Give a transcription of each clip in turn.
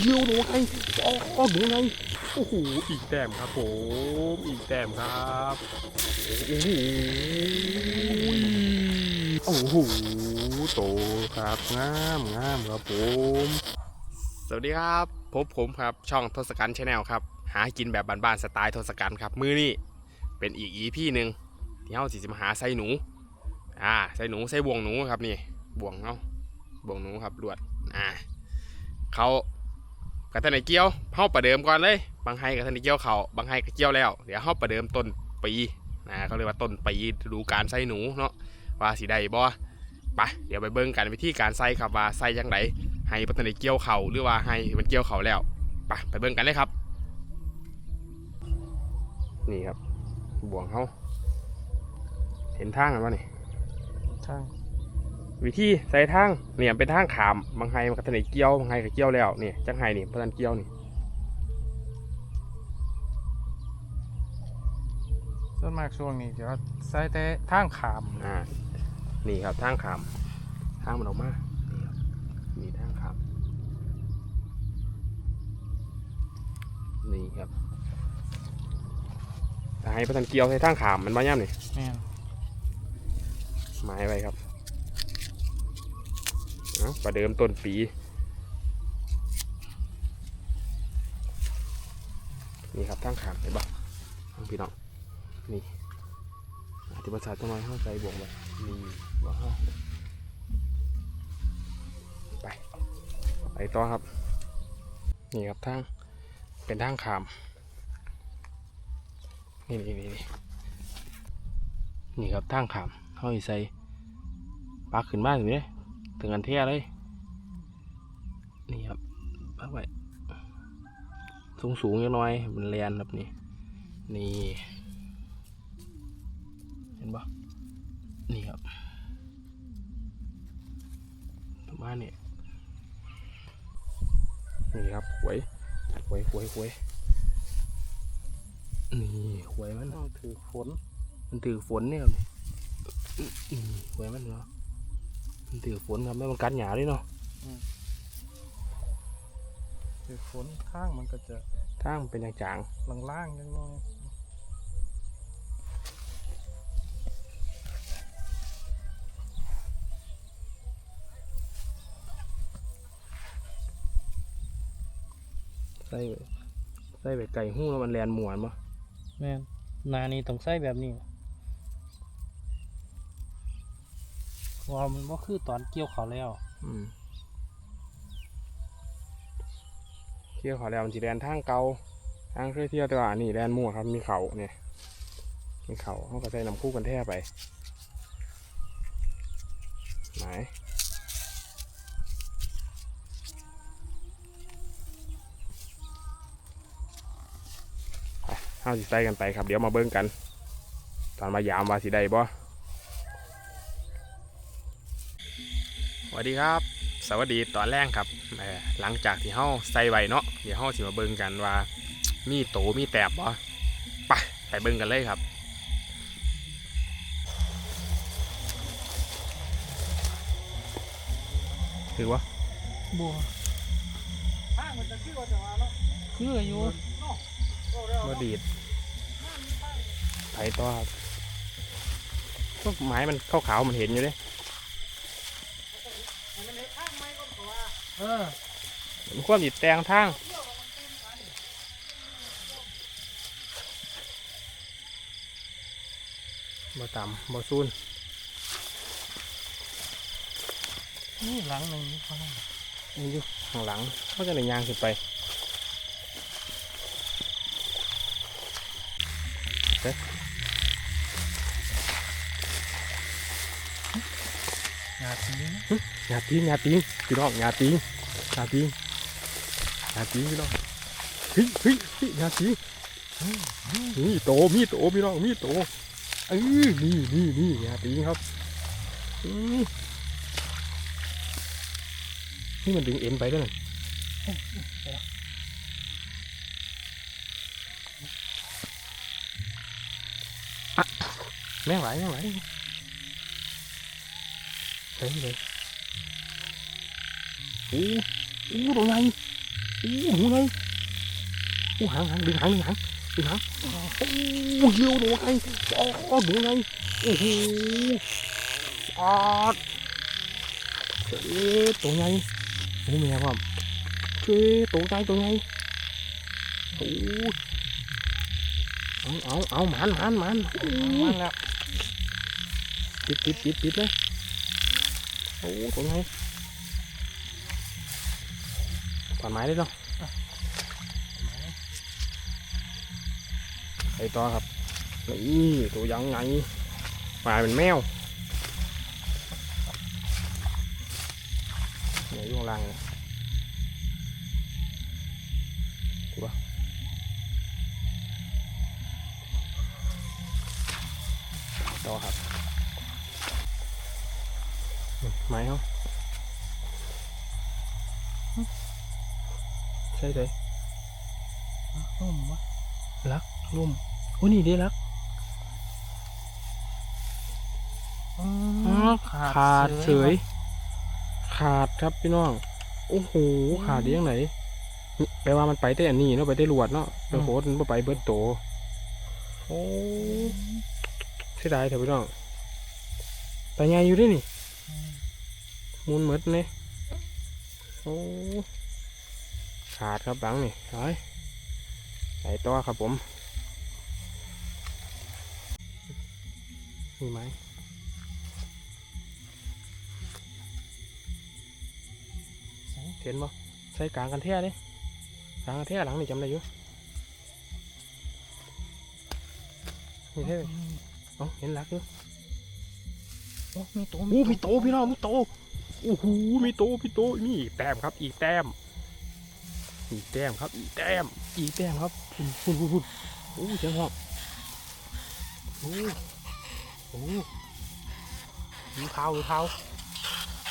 เฮียวหนูไงอ๋อหนูไงโอ้โหอีกแต้มครับผมอีกแต้มครับโอ้โหโอ้โหโตครับงามงามครับผมสวัสดีครับพบผมครับช่องทศกัณฐ์ชาแนลครับหากินแบบบ้านๆสไตล์ทศกัณฐ์ครับมือนี่เป็นอีกอีพี่หนึ่งที่เฮาสิจะมาหาไส้หนูอ่าไส้หนูไส้บ่วงหนูครับนี่บ่วงเนาะบ่วงหนูครับลวดอ่าเขา กระทันในเกี้ยวเฮาประเดิมก่อนเลยบางไฮกระทันในเกี้ยวเขาบางไฮก็เกี้ยวแล้ว เดี๋ยวเฮาประเดิมต้นปีนะเขาเรียกว่าต้นปีดูการไส้หนูเนาะว่าสีใดบ่ไปเดี๋ยวไปเบิ่งกันวิธีการใส่ครับว่าใส่ยังไงให้ปัตตานีเกี่ยวเข่าหรือว่าให้มันเกี่ยวเข่าแล้วไปไปเบิ่งกันเลยครับ นี่ครับบ่วงเขาเห็นทางกันวะนี่ทาง วิธีใส่ทางเนี่ยเป็นทางขามบางไฮมันก็ทันได้เกี่ยวบางไฮก็เกี่ยวแล้วนี่จังไฮนี่พันเกี่ยวนี่ส่วนมากช่วงนี้จะใส่แต่ทางขามอ่านี่ครับทางขามทางมันออกมานี่ครับมีทางขามนี่ครับถ้าให้พันเกี่ยวใส่ทางขามมันมาย่ำนี่แม่นหมายไว้ครับ เอาประเดิมต้นปี นี่ครับทางขามเห็นปะทางพี่น้อง นี่อธิบายศาสตร์ทำไมเข้าใจบ่วงแบบนี่ว่าฮะไป ไปต่อครับ นี่ครับทาง เป็นทางขาม นี่นี่นี่นี่นี่ครับทางขามเขาอีใส่ปลาขึ้นมาถึงเลย ถึงอันเทียเลย นี่ครับปักไว้สูงสูงๆยังน้อยมันแลนแบบนี้ นี่ เห็นปะนี่ครับประมาณนี้นี่ครับหวยหวยหวยหวยนี่หวยมันต้องถือฝน มันถือฝนเนี่ยครับอื้ออื้อหวยมันเนาะมัน ถือฝนครับแล้วมันกัดหยาด้วยเนาะถือฝนข้างมันก็จะทางมันเป็นจางล่างๆยังน้อยๆใส่ไว้ใส่ไปไก่หู้แล้วมันแลนหมวนปะแม่นหนานี้ต้องใส่แบบนี้เพราะ ว่ามันก็คือตอนเกี่ยวเขาแล้วอืมเที่ยวเขาแล้วมันจีแลนทางเก่าทางเคยเที่ยวแต่ว่านี่แลนมั่วครับ มีเขาเนี่ย มีเขาเขาก็ใส่น้ำคู่กันแท้ไปไหนเอาสิใส่กันไปครับ เดี๋ยวมาเบิ้งกัน ตอนมายามว่าสิได้บ่ วัสดีครับ สวัสดีตอนแรกครับเอ่อหลังจากที่เฮาใส่ไว้เนาะเดี๋ยวเฮาสิมาเบิ่งกันว่า มีโตมีแตบบ่ไปไปเบิ่งกันเลยครับถือว่าบัวข้างมันจะคือว่าจะมาเนาะคืออยู่มาดีดไถต่อครับพวกไม้มันขาวๆมันเห็นอยู่เด้ เออมันควรติดแตงทางบ่ต่ำบ่ซูนนี่หลังหนึ่งนี่ข้างนี่อยู่ข้างหลังเขาจะในยางขึ้นไปหนาทีนะ หยาตีนหยาตีพี่น้องหยาตีนหยาตีนหยาตีพี่น้องเฮ้ยเฮ้ยเฮ้ยหยาตีนนี่โตมีโตพี่น้องมีโตเออนี่นี่นี่หยาตีครับนี่มันดึงเอ็นไปด้วยนะอะแม่ไหลแม่ไหลเฮ้ยเลย โอ้โหตัวใหญ่โอ้อู้หูไงอู้หางหางดึงหางดึงหางดึงหางโอ้เยี่ยวหนูไงอ๋อหนูไงโอ้โหอาดเจ๊ตัวไงโอ้แม่พ่อมเจ๊ตัวไงตัวไงโอ้เอาเอาเอาหมันหมันหมันโอ้มันแล้วปิดปิดปิดปิดเลยโอ้ตัวไงผ่ อนไม้ได้เนาะไปต่อครับ นี่ตัวยังไงมาเป็นแมวเนี่ยยู่งล่างถูกปะต่อครับไม้เขา ใช่เลยนุ่มวะลักลุ่มโอ้นี่เด้ลักอืมขาดเฉย ขาดครับพี่น้อง โอ้โห ขาดได้ยังไงแปลว่ามันไปได้อันนี้เนาะไปได้ลวดเนาะไปโคตรมันบ่ไปเบิดโต โอ้เสียดายเถอะพี่น้องแต่ไงอยู่ด้วยนี่มุนหมดเนี่ยโอ้ ขาดครับบังนี่ไปใส่ต่อครับผมมีไหมเห็นบ่ใส่กลางกันแท้เลยกลางกันแท้หลังนี่จำได้อยู่นี่เท่เอ้าเห็นหลักอยู่โอ้มีตัวโอ้มีโตพี่น้องมีโตโอ้โหมีโตพี่โตนี่อีกแต้มครับอีกแต้ม อีกแต้มครับ อีกแต้ม อีกแต้มครับพุ่นพุ่นพุ่นพุ่นโอ้เสียงหอกโอ้โอ้ดูเท้าดูเท้า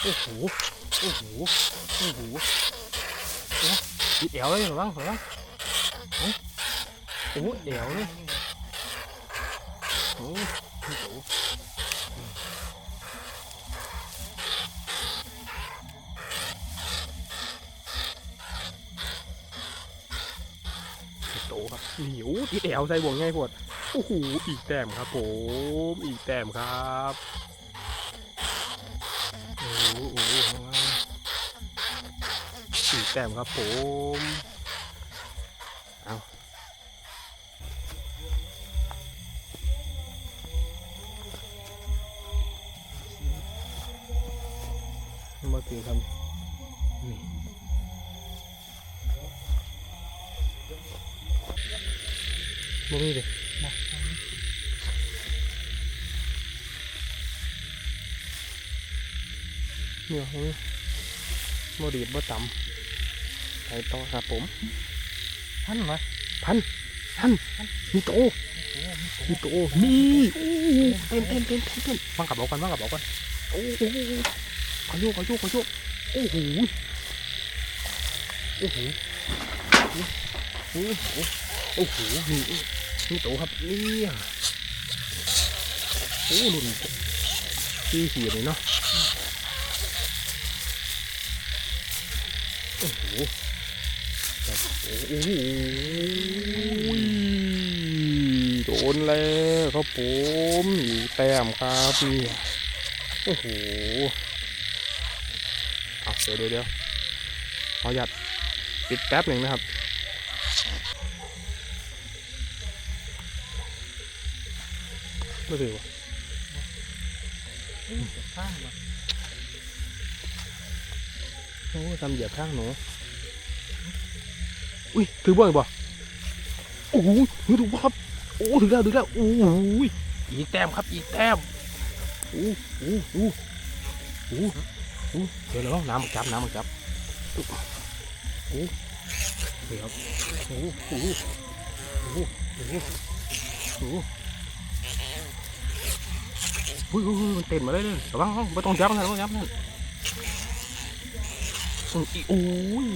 โอ้โหโอ้โหโอ้โหโอ้ติดเอวเลยเหรอบ้างเหรอบ้างโอ้โอ้เอวเลยโอ้โอ้โห โต ครับเหนียวที่แอวใส่บ่วงง่ายพวดโอ้โหอีกแต้มครับผมอีกแต้มครับโอ้โหอีกแต้มครับผม บ่มีเลยเนี่ยเฮ้ยบ่ดีดบ่ต่ำไปต่อครับผมท่านวะพันพันมีโตโอ้มีตัวมีโตนี่โอ้เต้นเต้นเต้นเต้นเต้นวางกับบอกกันวางกับบอกกันโอ้โหขอโยกขอโยกขอโยกโอ้โหโอ้โหโอ้โห โอ้โหนี่มีโตครับเนี่ยโอ้หลุนที่เหียเลยเนาะโอ้โหโอ้โหโดนแล้วครับผมอีกแต้มครับนี่โอ้โหเอาเดี๋ยวเดี๋ยวเดี๋ยวขอหยัดปิดแป๊บหนึ่งนะครับ ไม่ถือวะเอ้ยข้างวะโอ้ทำเหยียบข้างหนูอุ้ยถือบ่อยบ่โอ้โหถือถูกบ่ครับโอ้ถึงแล้วถึงแล้วโอ้โหอีกแต้มครับอีกแต้มโอ้โหโอ้โหโอ้โหเดี๋ยวแล้วน้ำมาจับน้ำมาจับโอ้โหเดี๋ยวโอ้โหโอ้โหโอ้โหโอุ้ยอุ้ยมันเต็มมาเลยระวังห้องไม่ต้องยับนะไม่ต้องยับนั่นอีโอ้ย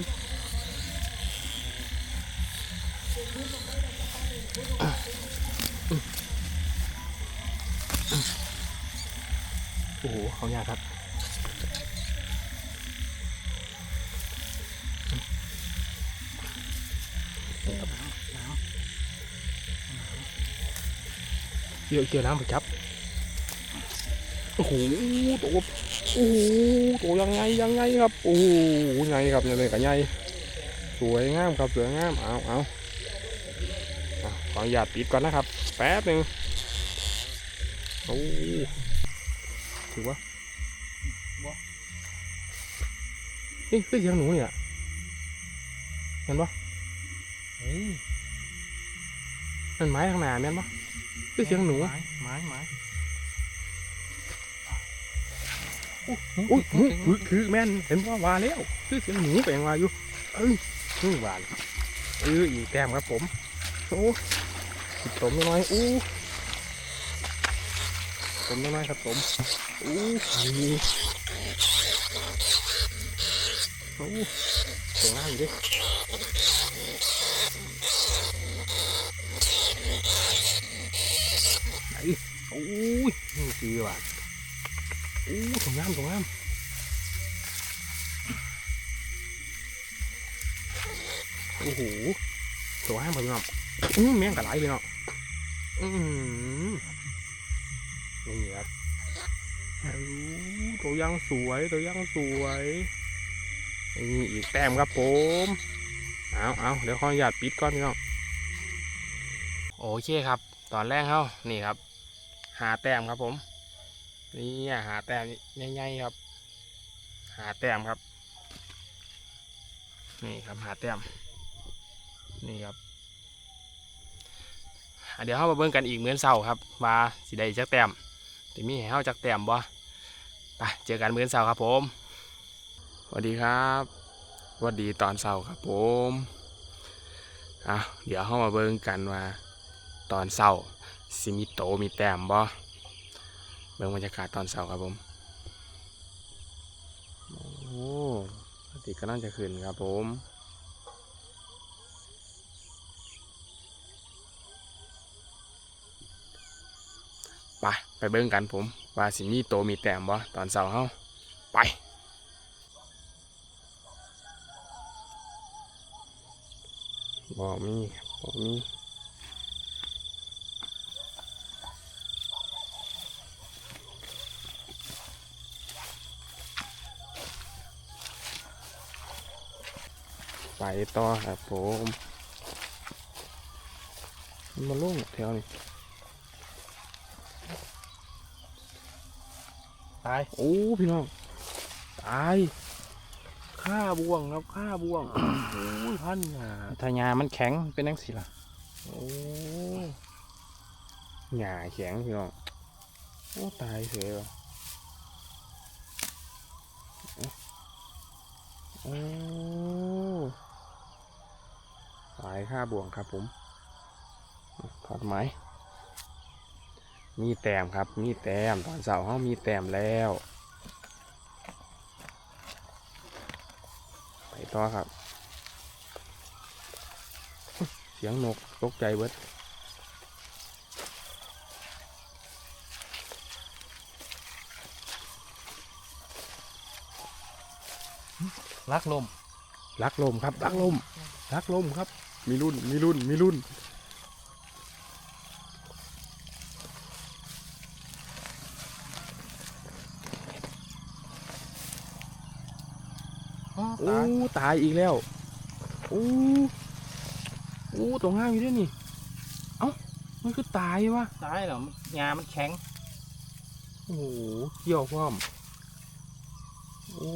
โอ้โหเขายากครับเกี่ยวเกี่ยวน้ำไปจับ โอ้โหตัวโอ้โหตัวยังไงยังไงครับโอ้โหไงครับยังไงกับไงสวยงามครับสวยงามเอาเอาอะขออนุญาตปิดก่อนนะครับ แป๊บหนึ่งโอ้ถือว่านี่คือเสียงหนูเนี่ยเห็นปะเฮ้ยมันไม้ข้างหน้าแม่นปะคือเสียงหนูไม้ไม้ อุ้ยคือคือแม่นเห็นว่าว่าแล้ว คือเสียงหนูก็ยังว่าอยู่เอ้ยนี่หวาเอออีกแต้มครับผมโอ้ติดตมน้อยอู้ตมน้อยครับผมอู้นี่โอ้สวยงามอยู่ดิไหนโอ้ยนี่คือหวา อู้ตรงน้ำตรงน้ำโอ้โหตัวน้ำพี่น้องอื้อแมงกระไรพี่น้องอืมนี่ครับโอ้ตัวยังสวยตัวยังสวยนี่อีกแต้มครับผมเอาเอาเดี๋ยวขออนุญาตปิดก่อนพี่น้องโอเคครับ ตอนแรกเขานี่ครับหาแต้มครับผม นี่อะหาแต้มใหญ่ๆครับ หาแต้มครับ นี่ครับหาแต้มนี่ครับเดี๋ยวเรามาเบิ่งกันอีกเหมือนเสาครับว่าสิได้จักแต้มจะมีให้เฮาจักแต้มบ่ไปเจอกันเหมือนเสาครับผมสวัสดีครับสวัสดีตอนเสาครับผมอะเดี๋ยวเรามาเบิ่งกันว่าตอนเสาสิมีโตมีแต้มบ่ เบื้องบรรยากาศตอนเช้าครับผม โอ้พระติก็น่าจะขึ้นครับผมไปไปเบิ้งกันผม ว่าสิมีโตมีแต้มบ่ตอนเช้าเฮาไปบ่มีบ่มี ไปต่อครับผมมันมาลุ่งแถวนี้ตายโอ้พี่น้องตายฆ่าบ่วงครับฆ่าบ่วงโอ้ยพันหาถ้ายามันแข็งเป็นนังสิล่ะโอ้หญ้าแข็งพี่น้องโอ้ตายเสียว่ะโอ้ ตายฆ่าบ่วงครับผมถอดไหมมีแต้มครับ มีแต้มตอนเสาร์เขามีแต้มแล้ว ไปต่อครับ เสียงนกตกใจเบิดรักลมรักลมครับรักลมรักลมครับ มีรุ่น มีรุ่น มีรุ่น โอ้ ตายตายอีกแล้ว โอ้ โอ้ตรงห้างอยู่ด้วยนี่ เอ้า มันคือตายวะ ตายเหรอมันยามันแข็ง โอ้โหเกี่ยวพร้อมโอ้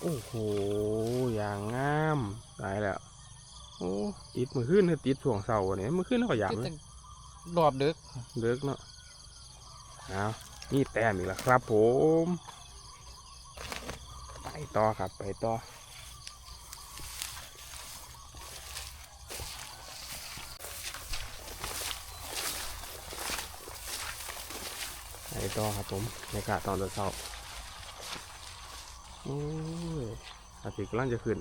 โอ้โห อย่างงามตายแล้ว โอ้ติดมือขึ้นหรือติดช่วงเสาร์วะเนี่ยมือขึ้นแล้วก็หยามเลยรอบดึกเลิกเนาะเอานี่แต้มอีกแล้วครับผม ไปต่อครับไปต่อไปต่อครับผมในกาศตอนเช้าโอ้ยอาทิตย์กำลังจะขึ้น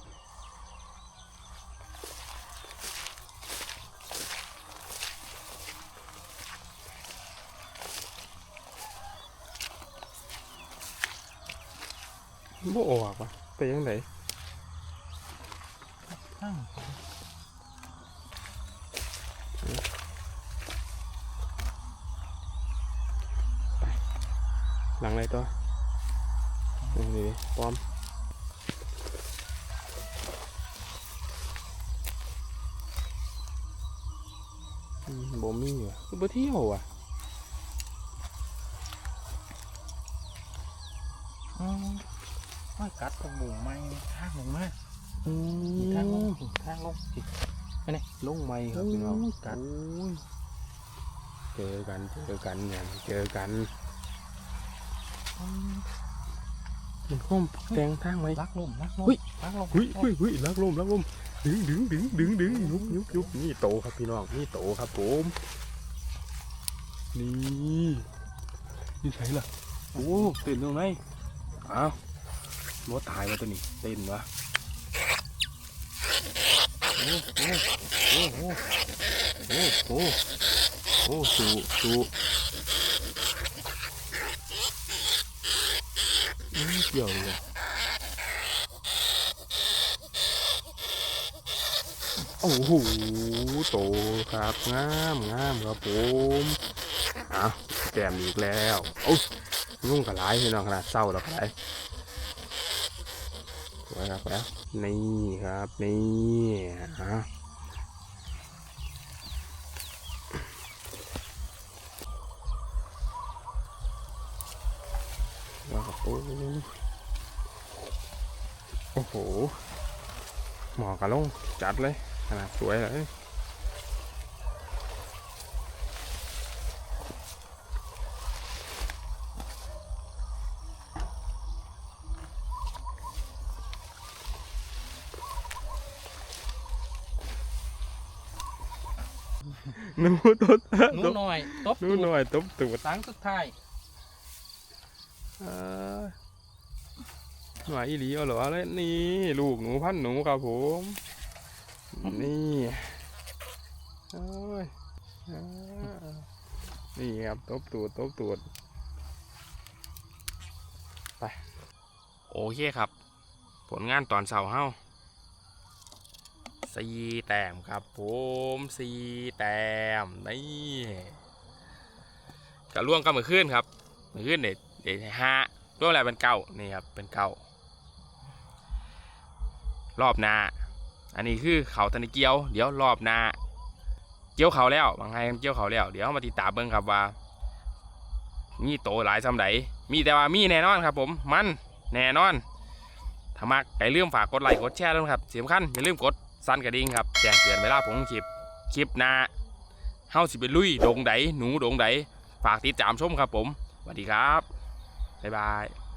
บ่ออกว่ะไปยังไง ยวอะอืมว่ากัดตรงหมูไหมทางลงมาอืมีทางลงทางลงสิอันนี้ลงไม่ครับพี่น้องโอ้ยกัดโอ้ยเจอกันเจอกันเนี่ยเจอกันมันข้อมแตงทางไหมลักลมลักลมเฮ้ยลักลมเฮ้ยเฮ้ยเฮ้ยลักลมลักลมดึงดึงดึงดึงดึงยุบยุบยุบนี่โตครับพี่น้องนี่โตครับผม นี่นี่ใช่ล่ะโอ้ตื่นตรงไหนอ้าวรถตายมาตัวนี้เต้นวะโอ้โอ้โอ้โอ้โอ้โอ้โอ้สูสูอืมเกี่ยวเลยโอ้โหโตครับงามงามครับผมอะ แก้มอีกแล้วโอ้ยนุ่งกระไรพี่น้องขนาดเศร้าแล้วกระไรสวยครับแล้วนี่ครับนี่ฮะแล้วก็โอ้โอ้โหหมอกระลงจัดเลยขนาดสวยเลยหนูต ดหนูหน่อยตบหนูหน่อยตบตูดตังสุดท้ายเอ้ยหน่อยอีหลีเอาเหรอเลยนี่ ลูกหนูพันหนูครับผม นี่โอ้ยอ่านี่ครับตบตูดตบตูดไปโอเคครับ ผลงานตอนเสาร์เฮา สี่แต้มครับผมสี่แต้มนี่กระล่วงก็มือขึ้นครับมือขึ้นเด็ดเด็ดห้าร่วมแล้วเป็นเก้านี่ครับเป็นเก้ารอบหน้า อันนี้คือเขาตะนิเกียว เดี๋ยวรอบหน้า เกี่ยวเขาแล้วบางไงเกี่ยวเขาแล้ว เดี๋ยวมาติดตามเบิ่งครับว่า มีโตหลายซำใดมีแต่ว่ามีแน่นอนครับ ผมมันแน่นอนถ้ามักอย่าลืมฝากกดไลค์กดแชร์ด้วยครับสำคัญอย่าลืมกด สั้นกระดิ่งครับแจ้งเตือนเวลาผมคลิปคลิปหน้าเฮาสิไปลุยดงไดหนูดงไดฝากติดตามชมครับผมสวัสดีครับบ๊ายบาย